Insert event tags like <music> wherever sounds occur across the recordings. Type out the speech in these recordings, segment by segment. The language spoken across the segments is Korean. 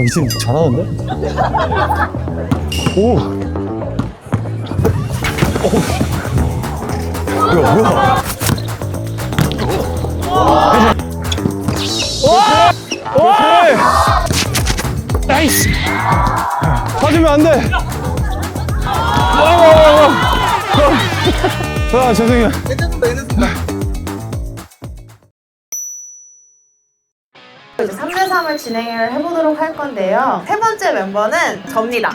어, 이팀 잘하는데? 오! 오! 뭐야, 뭐야? 와! 나이스! 빠지면 안 돼! 와, 와, 와, 와. 아, 죄송해요. 이제 3대3을 진행을 해보도록 할 건데요. 세 번째 멤버는 접니다.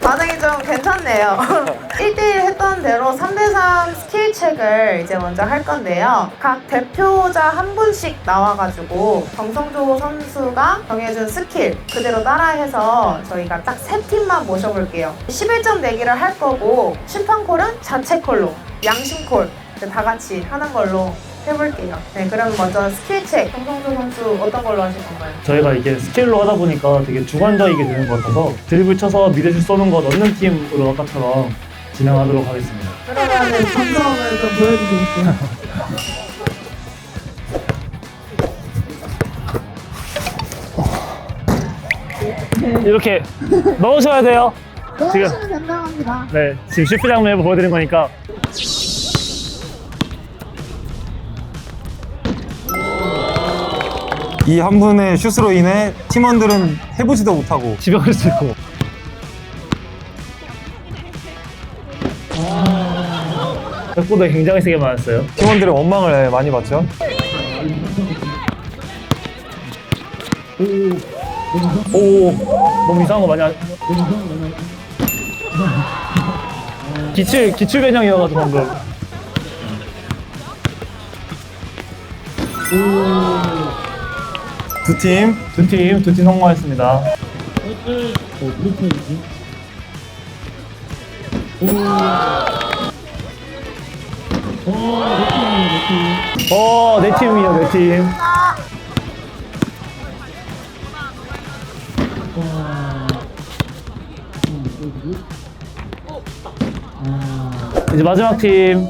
반응이 좀 괜찮네요. <laughs> 1대1 했던 대로 3대3 스킬 책을 이제 먼저 할 건데요. 각 대표자 한 분씩 나와가지고 정성조 선수가 정해준 스킬 그대로 따라해서 저희가 딱 세 팀만 모셔볼게요. 11점 내기를 할 거고 심판콜은 자체 콜로 양심콜 이제 다 같이 하는 걸로 해볼게요. 네, 그럼 먼저 스킬 책 정성조 선수 어떤 걸로 하실 건가요? 저희가 이게 스킬로 하다 보니까 되게 주관적이게 되는 것 같아서 드리블 쳐서 미드슛 쏘는 거 넣는 팀으로 아까처럼 진행하도록 하겠습니다. 그러면은 정성을 좀 보여주시겠어요? <laughs> 이렇게 넣으셔야 돼요. 지금 넣으시면 된다고 합니다. 네 지금 슈트 장면 보여드린 거니까 이 한 분의 슛으로 인해 팀원들은 해보지도 못하고 집에 갈 수 있고. 백보드 굉장히 세게 맞았어요. 팀원들의 원망을 많이 받죠. 오 너무 이상한 거 많이 하... 기출 기출 변형이어가지고 방금. 두 팀. 두 팀, 두 팀 성공했습니다. 어, 내 팀이요, 내 팀. 이제 마지막 팀.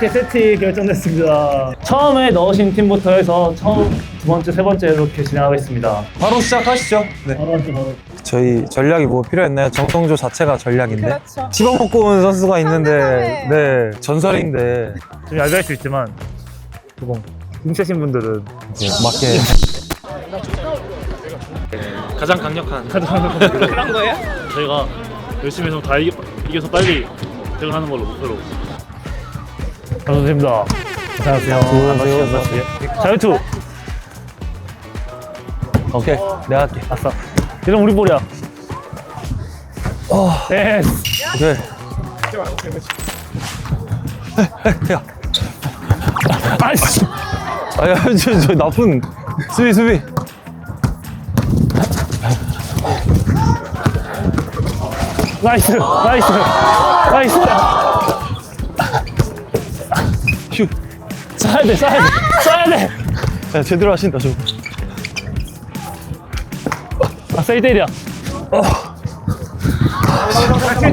이렇게 세트 결정됐습니다. 처음에 넣으신 팀부터 해서 처음 두 번째, 세 번째 이렇게 진행하겠습니다. 바로 시작하시죠. 네. 바로 하죠, 바로. 저희 전략이 뭐 필요했나요? 정성조 자체가 전략인데. 그렇죠. 집어먹고 온 선수가 있는데, 네. 전설인데. 좀 얇을 수 있지만, 조금 힘세신 분들은 이제 맞게. 가장 강력한 그런 거예요? 저희가 열심히 해서 다 이겨, 이겨서 빨리 퇴근하는 걸로 목표로. 감사드립니다. 안녕하세요. 수고하세요. 안녕하세요. 자유투. 오케이. 내가 할게. 아싸. 이런 우리 볼이야. 어, 네. 오케이. 야. 아이씨. 아야, 저, 저 나쁜. 수비, 수비. 나이스. 나이스. 나이스. 싸야 돼, 싸야 돼, 싸야 돼. 야, 제대로 하신다, 저거. 아, 세일 때리야. 어.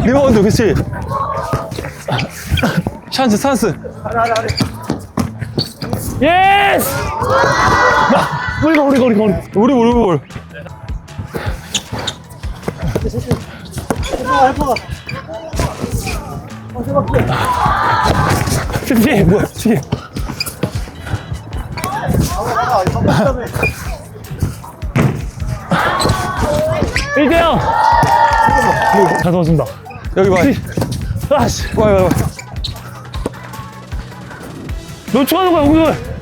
리바운드, 그치? 찬스, 찬스. 예스! 나, 우리 거, 우리 거, 우리 거, 우리 거, 우리 거, 우리 알파가. 어, 대박. 뭐야, 뒤에. 1대0! 잘 도와준다. 여기 봐. 아씨. 와, 와, 와. 노출하는 거야, 공격을.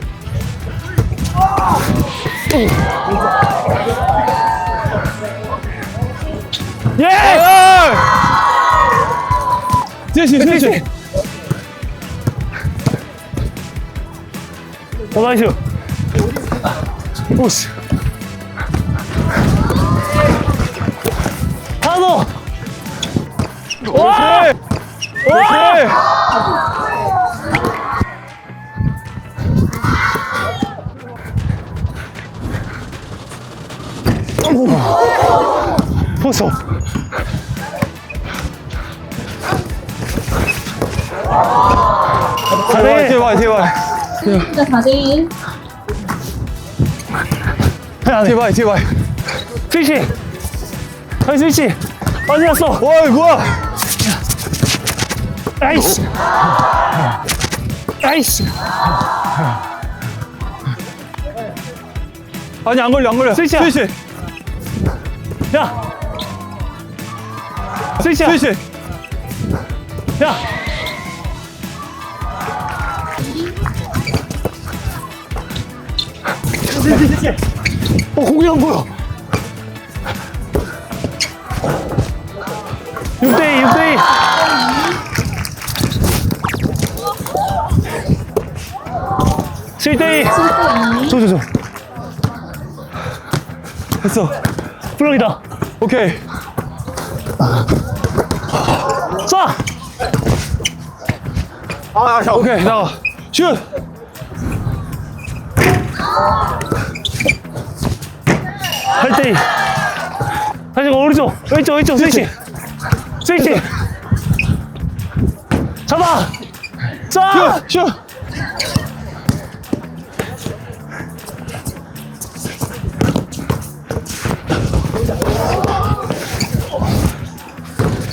예! 제시, 제시. 어, 나이스. 오씨. 더! 와! 오케이. 벗어. 제발, 제발, 제발. 진짜 4대1 제발, 제발. 스위치! 아니, 스위치! 어디 갔어? 어이, 뭐야? 아이씨! 아이씨! 아니, 안 걸려, 안 걸려. 스위치야. 스위치. 야! 스위치야! 스위치. 야! 어, 공이 안 보여! 6대2, 6대2! 칠대2 7대2 저, 저, 저. 됐어. 플럭이다. 오케이. 쏴! 아, 자, 오케이, 나가. 슛! 팔대2 다시 오른쪽, 왼쪽, 왼쪽, 스위치! 스위치! 잡아! 쏴! 슛! 슛!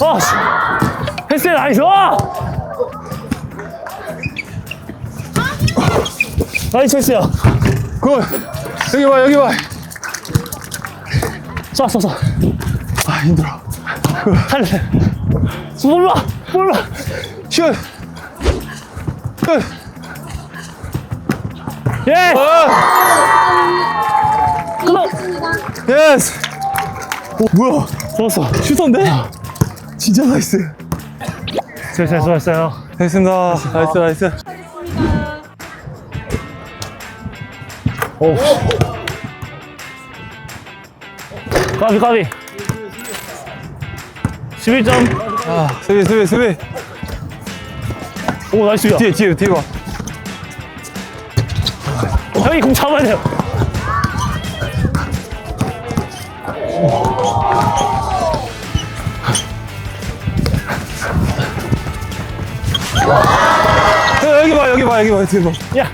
어! 씨. 패스 나이스! 와! 나이스 패스야. 굿! 여기 봐, 여기 봐. 쏴, 쏴, 쏴. 아, 힘들어. 살려. 몰라! 몰라! 슛! 슛! 예! 아! 끊어! 예스! 오, 뭐야? 좋았어. 슈터인데? 진짜 나이스. 잘, 잘, 수고했어요. 됐습니다. 나이스, 나이스. 오. 까비, 까비. 11점. 아, 수비, 수비, 수비. 오, 나이스야. 뒤에, 뒤에, 뒤에 봐. 형이 공 잡아야 돼요. 야, 여기 봐, 여기 봐, 여기 봐, 뒤에 봐. 야.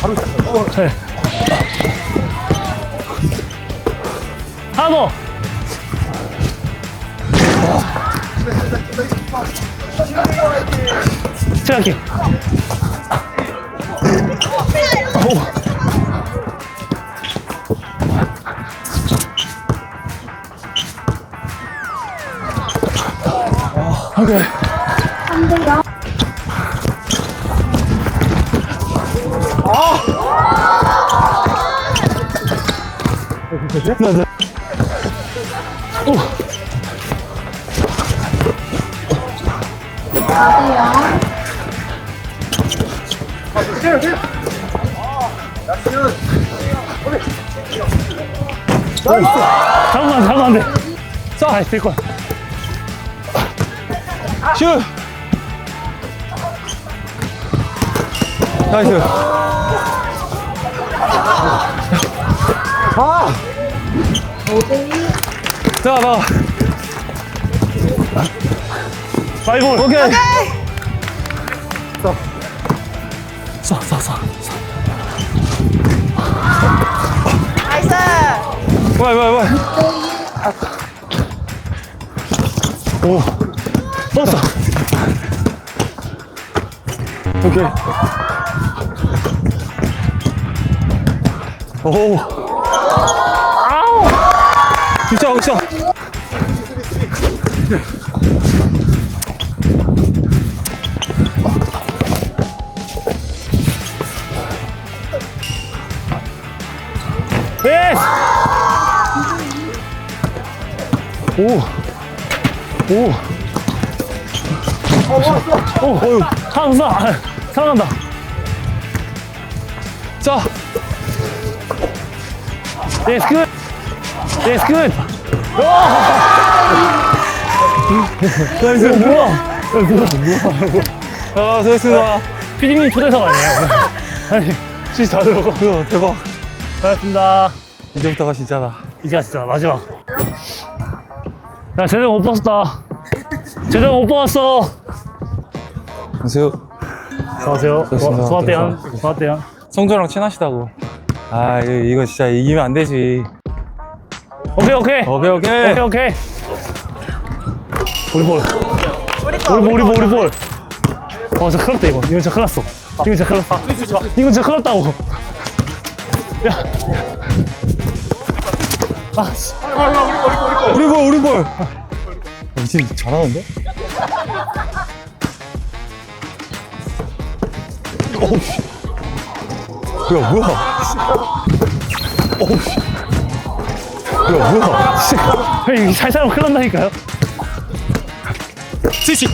바로 네. 할게. 오. 오케이. 3대0 나, 나. 오. 4대0 잡으면 안 돼, 안 돼. 쏴. 아이, 될 거야. 슛! 나이스. 아! 5대2 자, 나. 파이볼. 오케이. 쏴, 쏴, 쏴. 나이스! 와이, 와이, 와이. 오. 떴어. 오케이. 오. 오. 오. 오, 어휴. 하나 더 쏴. 사랑한다. 자, 예스, 굿. 예스, 굿. 나이스. 뭐야? 아, 수고했습니다. 피디님 초대석 아니에요? <laughs> 아니, 진짜 다 들어가. 우와, 대박. 고맙습니다. 이제부터가 진짜다. 이제가 진짜 마지막. 야, 제대로 못 봤다. 제대로 못 봤어. 안녕하세요. 안녕하세요. 좋습니다. 수아대현. 수아대현. 성조랑 친하시다고. 아, 이거, 이거 진짜 이기면 안 되지. 오케이, 오케이. 오케이, 오케이. 오케이, 오케이. 우리 볼. 우리 볼, 우리 볼, 우리 볼. 어, 진짜 큰일 났다, 이거. 이거 진짜 큰일 났어. 이거 진짜 큰일 났어. 이거 진짜 큰일 났다고. 야. 아, 씨. 우리 볼, 우리 볼. 미친 잘하는데? 어우, 씨. 야, 뭐야? 어우, 씨. 야, 뭐야? 씨. 이거 살살하면 큰일 난다니까요. 스위치!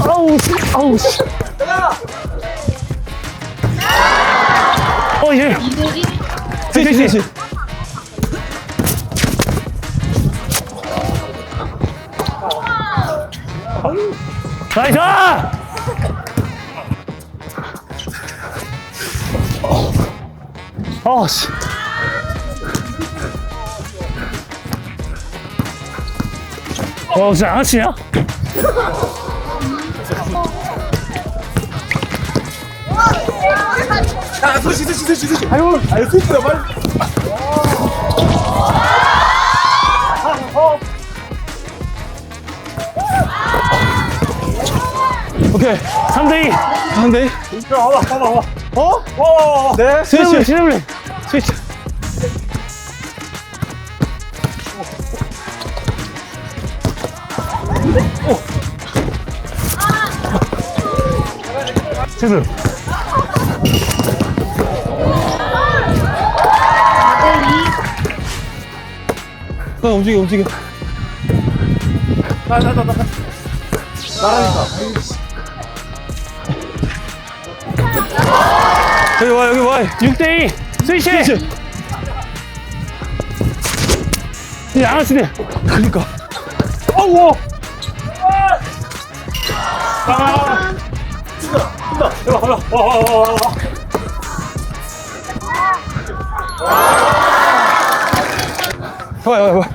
아우, 씨. 아우, 씨. 어, 예. 2대1 스위치, 스위치. 나이스! 어, 씨. 어, 진짜 안 치냐? 오케이. 3대2. 한대. 와봐, 와봐, 와봐. 어? 와, 네, 스위치, 스위치. 4대2 나 움직여, 움직여. 여기 와, 여기 와. 6대2. 스위치. 스위치. 이 양아치네. 그니까. 어우. 와, 와, 와.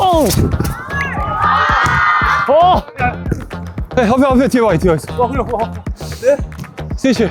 어우. 어. 네, 앞에, 앞에, 뒤에 와, 뒤에 와 있어. 와, 그래, 와. 스위치.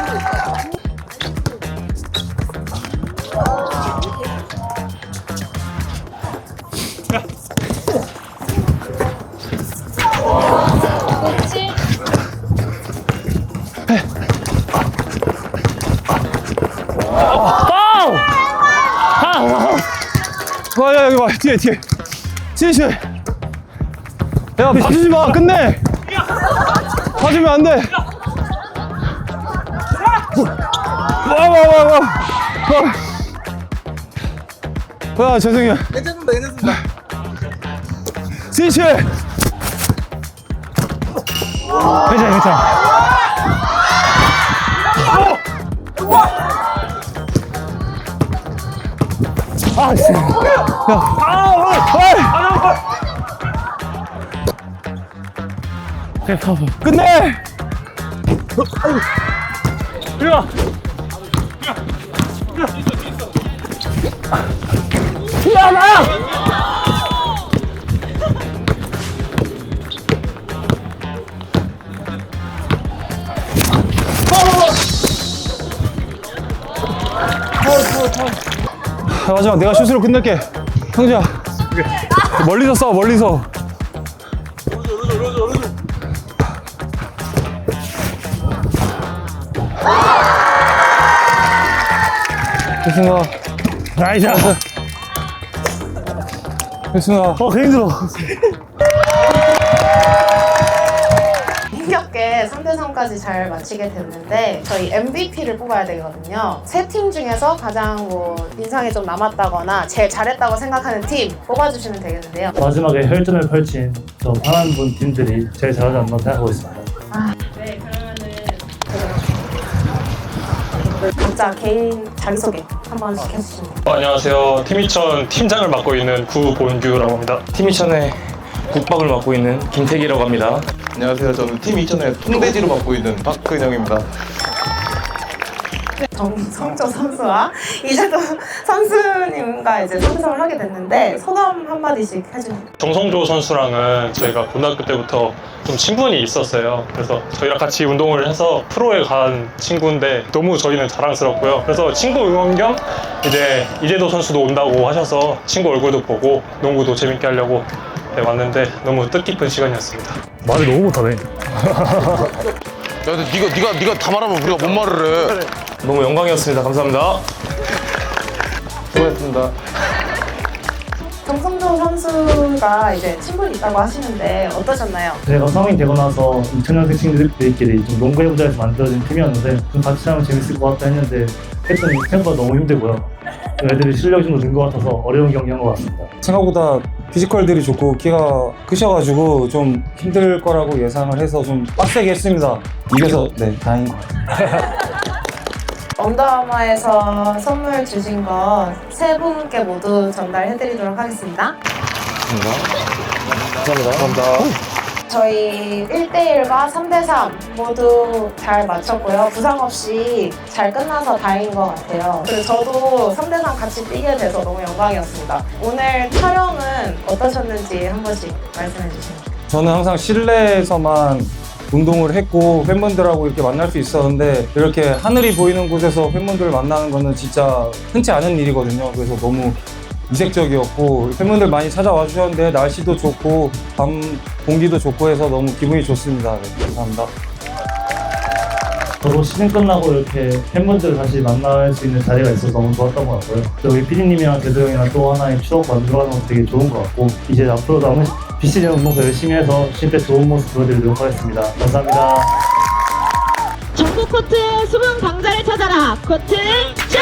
뒤에, 뒤에. 스위치. 야, 봐주지 마, 끝내. 봐주면 안 돼. 와, 와, 와, 와. 와. 와, 죄송해요. 괜찮습니다, 괜찮습니다. 스위치. 괜찮아, 괜찮아. 아, 씨. 어이, 그래, 파워. 끝내. 이리 와. 야, 나 아, 마지막 내가 슛으로 끝낼게. 형제야. 멀리서 쏴, 멀리서. 됐습니다. 나이스. 됐습니다. 어, 개 힘들어. 힘겹게 3대 3까지 잘 마치게 됐는데 저희 MVP를 뽑아야 되거든요. 세 팀 중에서 가장 뭐 인상이 좀 남았다거나 제일 잘했다고 생각하는 팀 뽑아주시면 되겠는데요. 마지막에 혈전을 펼친 저 파란 분 팀들이 제일 잘하지 않나 생각하고 있습니다. 네, 그러면은 각자 개인 자기소개 한 번씩 해주시면 돼요. 어, 안녕하세요. 팀이천 팀장을 맡고 있는 구본규라고 합니다. 팀이천의 국박을 맡고 있는 김태기라고 합니다. 안녕하세요. 저는 팀 이천의 통대지로 맡고 있는 박근영입니다. 정성조 선수와 이재도 선수님과 이제 선수를 하게 됐는데 소감 한마디씩 해주세요. 정성조 선수랑은 저희가 고등학교 때부터 좀 친분이 있었어요. 그래서 저희랑 같이 운동을 해서 프로에 간 친구인데 너무 저희는 자랑스럽고요. 그래서 친구 응원 겸 이제 이재도 선수도 온다고 하셔서 친구 얼굴도 보고 농구도 재밌게 하려고 네, 왔는데 너무 뜻깊은 시간이었습니다. 말을 너무 못하네. 야, 근데 네가 네가 네가 다 말하면 우리가 뭔 말을 해? 너무 영광이었습니다. 감사합니다. 수고했습니다. 정성조 선수가 이제 친분이 있다고 하시는데 어떠셨나요? 제가 성인 되고 나서 2000년생 친구들끼리 좀 농구해보자 해서 만들어진 팀이었는데 좀 같이 하면 재밌을 것 같다 했는데 했더니 생각보다 너무 힘들고요. 애들이 실력이 좀는것 같아서 어려운 경기한 것 같습니다. 생각보다 피지컬들이 좋고 키가 크셔가지고 좀 힘들 거라고 예상을 해서 좀 빡세게 했습니다. 이겨서 네 다행인 것 같아요. <laughs> 언더아머에서 선물 주신 거 세 분께 모두 전달해드리도록 하겠습니다. 저희 1대1과 3대3 모두 잘 마쳤고요. 부상 없이 잘 끝나서 다행인 것 같아요. 그리고 저도 3대3 같이 뛰게 돼서 너무 영광이었습니다. 오늘 촬영은 어떠셨는지 한 번씩 말씀해 주시면. 저는 항상 실내에서만 운동을 했고 팬분들하고 이렇게 만날 수 있었는데 이렇게 하늘이 보이는 곳에서 팬분들을 만나는 거는 진짜 흔치 않은 일이거든요. 그래서 너무 이색적이었고 팬분들 많이 찾아와 주셨는데 날씨도 좋고 밤 공기도 좋고 해서 너무 기분이 좋습니다. 네, 감사합니다. 저도 시즌 끝나고 이렇게 팬분들을 다시 만날 수 있는 자리가 있어서 너무 좋았던 것 같고요. 또 우리 피디님이랑 대도 형이랑 또 하나의 추억 만들어가는 것도 되게 좋은 것 같고 이제 앞으로도 한번 비시즌 운동 더 열심히 해서 실제 좋은 모습 보여드리도록 하겠습니다. 감사합니다. 전국 코트의 숨은 강자를 찾아라 코트 제